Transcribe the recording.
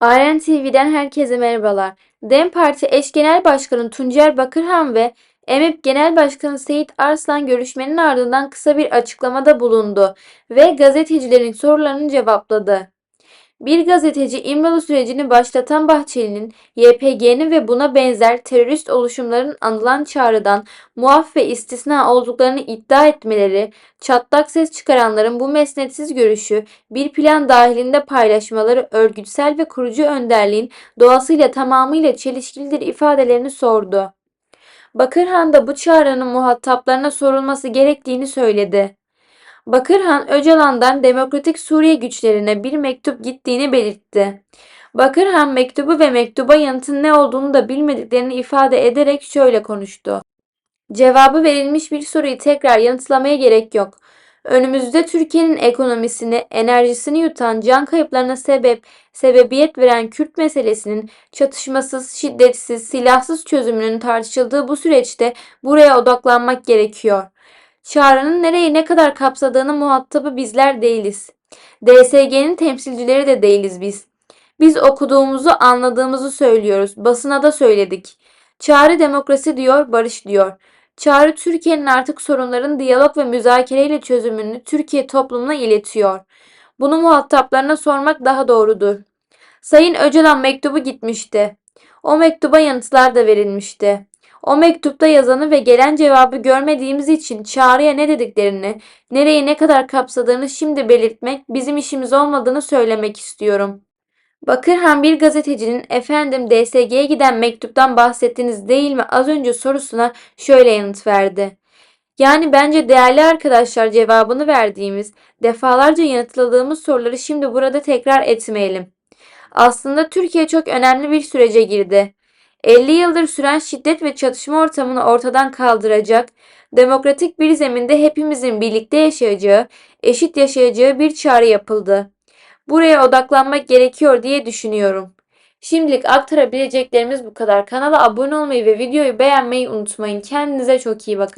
Aren TV'den herkese merhabalar. DEM Parti eş genel başkanı Tuncer Bakırhan ve EMİP Genel Başkanı Seyit Arslan görüşmenin ardından kısa bir açıklamada bulundu ve gazetecilerin sorularını cevapladı. Bir gazeteci İmralı sürecini başlatan Bahçeli'nin YPG'nin ve buna benzer terörist oluşumların anılan çağrıdan muaf ve istisna olduklarını iddia etmeleri, çatlak ses çıkaranların bu mesnetsiz görüşü bir plan dahilinde paylaşmaları örgütsel ve kurucu önderliğin doğasıyla tamamıyla çelişkilidir ifadelerini sordu. Bakırhan da bu çağrının muhataplarına sorulması gerektiğini söyledi. Bakırhan, Öcalan'dan Demokratik Suriye güçlerine bir mektup gittiğini belirtti. Bakırhan mektubu ve mektuba yanıtın ne olduğunu da bilmediklerini ifade ederek şöyle konuştu. Cevabı verilmiş bir soruyu tekrar yanıtlamaya gerek yok. Önümüzde Türkiye'nin ekonomisini, enerjisini yutan, can kayıplarına sebep, sebebiyet veren Kürt meselesinin çatışmasız, şiddetsiz, silahsız çözümünün tartışıldığı bu süreçte buraya odaklanmak gerekiyor. Çağrının nereyi ne kadar kapsadığını muhatabı bizler değiliz. DSG'nin temsilcileri de değiliz biz. Biz okuduğumuzu, anladığımızı söylüyoruz. Basına da söyledik. Çağrı demokrasi diyor, barış diyor. Çağrı Türkiye'nin artık sorunların diyalog ve müzakereyle çözümünü Türkiye toplumuna iletiyor. Bunu muhataplarına sormak daha doğrudur. Sayın Öcalan mektubu gitmişti. O mektuba yanıtlar da verilmişti. O mektupta yazanı ve gelen cevabı görmediğimiz için çağrıya ne dediklerini, nereyi ne kadar kapsadığını şimdi belirtmek bizim işimiz olmadığını söylemek istiyorum. Bakırhan bir gazetecinin efendim DSG'ye giden mektuptan bahsettiniz değil mi az önce sorusuna şöyle yanıt verdi. Yani bence değerli arkadaşlar cevabını verdiğimiz, defalarca yanıtladığımız soruları şimdi burada tekrar etmeyelim. Aslında Türkiye çok önemli bir sürece girdi. 50 yıldır süren şiddet ve çatışma ortamını ortadan kaldıracak, demokratik bir zeminde hepimizin birlikte yaşayacağı, eşit yaşayacağı bir çağrı yapıldı. Buraya odaklanmak gerekiyor diye düşünüyorum. Şimdilik aktarabileceklerimiz bu kadar. Kanala abone olmayı ve videoyu beğenmeyi unutmayın. Kendinize çok iyi bakın.